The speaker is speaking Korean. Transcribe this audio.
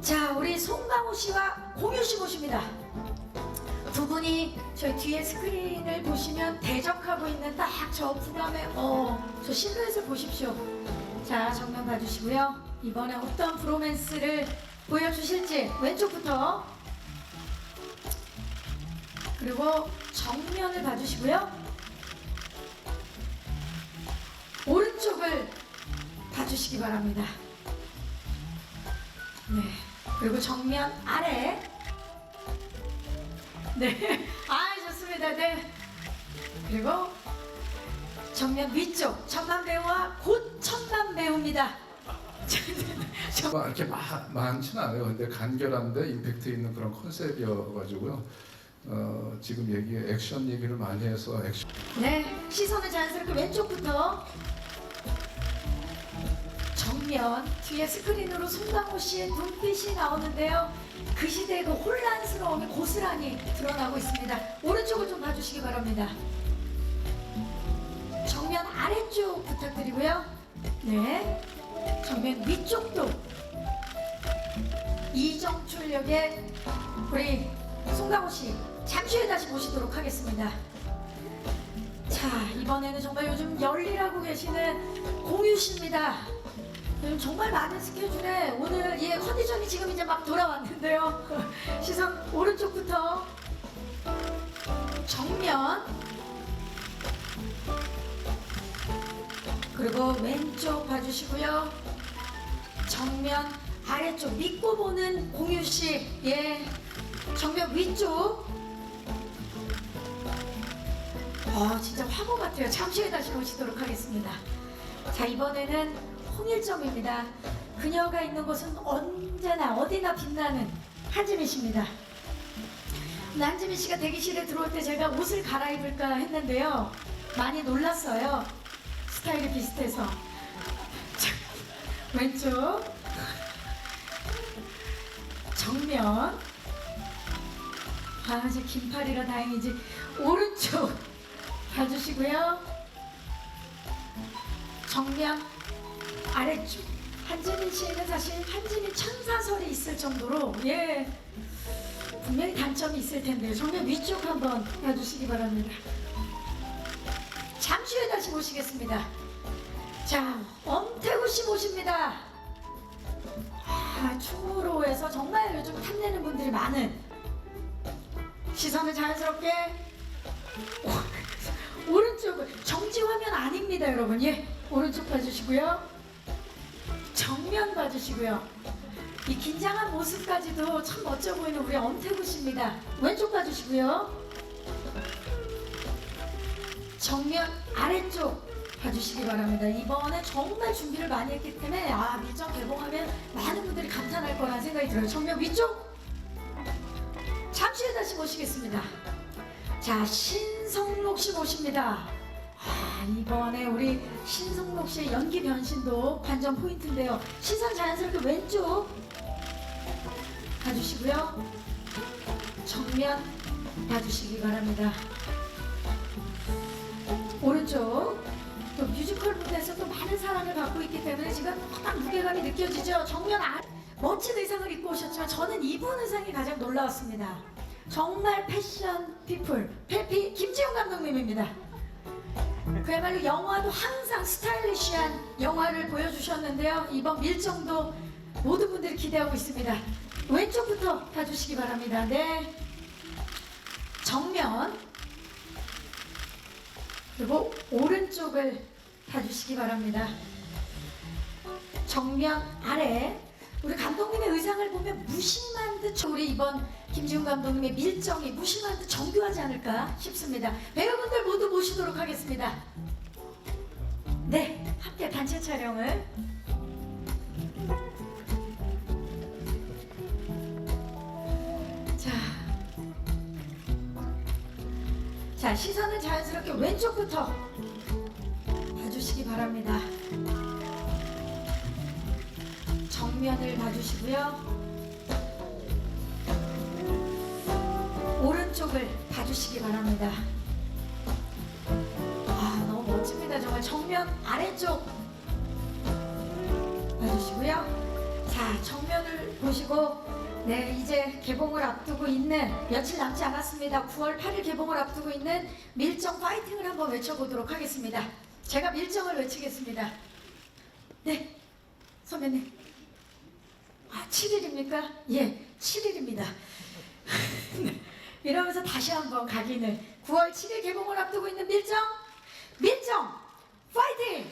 자, 우리 송강호 씨와 공유 씨 모십니다. 두 분이 저희 뒤에 스크린을 보시면 대적하고 있는 딱저 부감에 어, 저 실루엣을 보십시오. 자, 정면 봐주시고요. 이번에 어떤 브로맨스를 보여주실지 왼쪽부터 그리고 정면을 봐주시고요. 오른쪽을 봐주시기 바랍니다. 네. 그리고 정면 아래. 네. 아, 좋습니다. 네. 그리고 정면 위쪽 천만 배우와 곧 천만 배우입니다. 뭐 이렇게 마, 많지는 않아요. 근데 간결한데 임팩트 있는 그런 컨셉이어가지고요. 어, 지금 얘기 액션 얘기를 많이 해서 액션 네, 시선을 자연스럽게 왼쪽부터 정면 뒤에 스크린으로 송강호 씨의 눈빛이 나오는데요. 그 시대의 그 혼란스러움이 고스란히 드러나고 있습니다. 오른쪽을 좀 봐주시기 바랍니다. 정면 아래쪽 부탁드리고요. 네, 정면 위쪽도 이정출 역의 우리 송강호 씨 잠시 후에 다시 모시도록 하겠습니다. 자 이번에는 정말 요즘 열일하고 계시는 공유 씨입니다. 요즘 정말 많은 스케줄에 오늘 예 컨디션이 지금 이제 막 돌아왔는데요. 시선 오른쪽부터 정면 그리고 왼쪽 봐주시고요. 정면 아래쪽 믿고 보는 공유 씨 예 정면 위쪽 아 진짜 화보 같아요. 잠시 후에 다시 모시도록 하겠습니다. 자 이번에는 홍일점입니다. 그녀가 있는 곳은 언제나 어디나 빛나는 한지민 씨입니다. 한지민 씨가 대기실에 들어올 때 제가 옷을 갈아입을까 했는데요. 많이 놀랐어요. 스타일이 비슷해서. 자, 왼쪽 정면 아 이제 긴팔이라 다행이지 오른쪽 봐주시고요. 정면 아래쪽 한지민 씨에는 사실 한지민 천사설이 있을 정도로 예 분명히 단점이 있을 텐데요. 정면 위쪽 한번 봐주시기 바랍니다. 잠시 후에 다시 모시겠습니다. 자 엄태구 씨 모십니다. 아 충무로에서 정말 요즘 탐내는 분들이 많은 시선을 자연스럽게 오른쪽을 정지 화면 아닙니다, 여러분. 예, 오른쪽 봐주시고요. 정면 봐주시고요. 이 긴장한 모습까지도 참 멋져 보이는 우리 엄태구 씨입니다. 왼쪽 봐주시고요. 정면 아래쪽 봐주시기 바랍니다. 이번에 정말 준비를 많이 했기 때문에 아 밀정 개봉하면 많은 분들이 감탄할 거라는 생각이 들어요. 정면 위쪽 잠시 후에 다시 모시겠습니다. 자 신성록 씨 모십니다. 아, 이번에 우리 신성록 씨의 연기 변신도 관전 포인트인데요. 시선 자연스럽게 왼쪽 봐주시고요. 정면 봐주시기 바랍니다. 오른쪽 또 뮤지컬 무대에서 또 많은 사랑을 받고 있기 때문에 지금 딱 무게감이 느껴지죠. 정면 아 멋진 의상을 입고 오셨지만 저는 이분 의상이 가장 놀라웠습니다. 정말 패션 피플 페피 김지용 감독님입니다. 그야말로 영화도 항상 스타일리시한 영화를 보여주셨는데요. 이번 밀정도 모든 분들이 기대하고 있습니다. 왼쪽부터 봐주시기 바랍니다. 네. 정면 그리고 오른쪽을 봐주시기 바랍니다. 정면 아래 우리 감독님의 의상을 보면 무심한 듯 우리 이번 김지훈 감독님의 밀정이 무심한 듯 정교하지 않을까 싶습니다. 배우분들 모두 모시도록 하겠습니다. 네, 함께 단체 촬영을 자, 자 시선은 자연스럽게 왼쪽부터 봐주시기 바랍니다. 정면을 봐주시고요. 오른쪽을 봐주시기 바랍니다. 아, 너무 멋집니다. 정말 정면 아래쪽 봐주시고요. 자, 정면을 보시고 네, 이제 개봉을 앞두고 있는 며칠 남지 않았습니다. 9월 8일 개봉을 앞두고 있는 밀정 파이팅을 한번 외쳐보도록 하겠습니다. 제가 밀정을 외치겠습니다. 네, 선배님. 아, 7일입니까? 예, 7일입니다. 이러면서 다시 한번 각인을 9월 7일 개봉을 앞두고 있는 밀정, 밀정 파이팅!